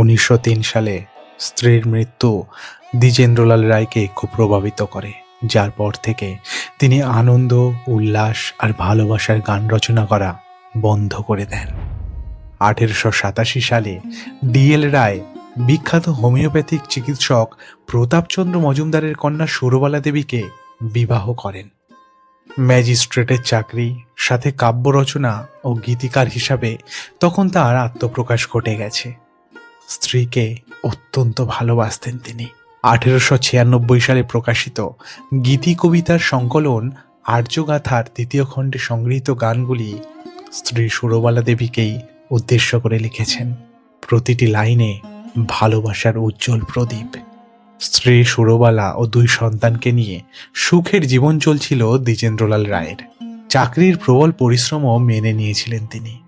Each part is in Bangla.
উনিশশো তিন সালে স্ত্রীর মৃত্যু দ্বিজেন্দ্রলাল রায়কে খুব প্রভাবিত করে, যার পর থেকে তিনি আনন্দ, উল্লাস আর ভালোবাসার গান রচনা করা বন্ধ করে দেন। আঠেরোশো সাতাশি সালে ডিএল রায় বিখ্যাত হোমিওপ্যাথিক চিকিৎসক প্রতাপচন্দ্র মজুমদারের কন্যা সুরবালা দেবীকে বিবাহ করেন। ম্যাজিস্ট্রেটের চাকরি, সাথে কাব্য রচনা ও গীতিকার হিসাবে তখন তার আত্মপ্রকাশ ঘটে গেছে। স্ত্রীকে অত্যন্ত ভালোবাসতেন তিনি। আঠেরোশো ছিয়ানব্বই সালে প্রকাশিত গীতি কবিতার সংকলন আর্যগাথার দ্বিতীয় খণ্ডে সংগৃহীত গানগুলি স্ত্রী সুরবালা দেবীকেই উদ্দেশ্য করে লিখেছেন। প্রতিটি লাইনে ভালোবাসার উজ্জ্বল প্রদীপ। স্ত্রী সুরবালা ও দুই সন্তানকে নিয়ে সুখের জীবন চলছিল দ্বিজেন্দ্রলাল রায়ের। চাকরির প্রবল পরিশ্রমও মেনে নিয়েছিলেন তিনি।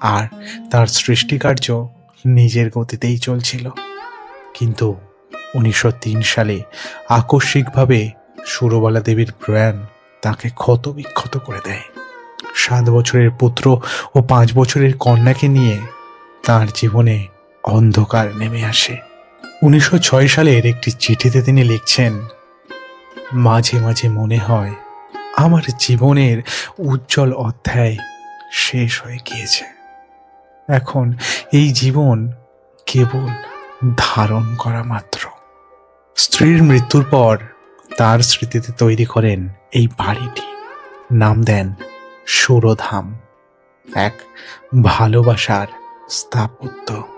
আর তার সৃষ্টিকার্য নিজের গতিতেই চলছিল। কিন্তু উনিশশো তিন সালে আকস্মিকভাবে সুরবালা দেবীর প্রয়াণ তাকে ক্ষত বিক্ষত করে দেয়। সাত বছরের পুত্র ও পাঁচ বছরের কন্যাকে নিয়ে তার জীবনে অন্ধকার নেমে আসে। উনিশশো ছয় সালের একটি চিঠিতে তিনি লিখছেন, মাঝে মাঝে মনে হয় আমার জীবনের উজ্জ্বল অধ্যায় শেষ হয়ে গিয়েছে। এখন এই জীবন কেবল ধারণ করা মাত্র। স্ত্রীর মৃত্যুর পর তার স্মৃতিতে তৈরি করেন এই বাড়িটি। নাম দেন সুরধাম, এক ভালোবাসার স্থাপত্য।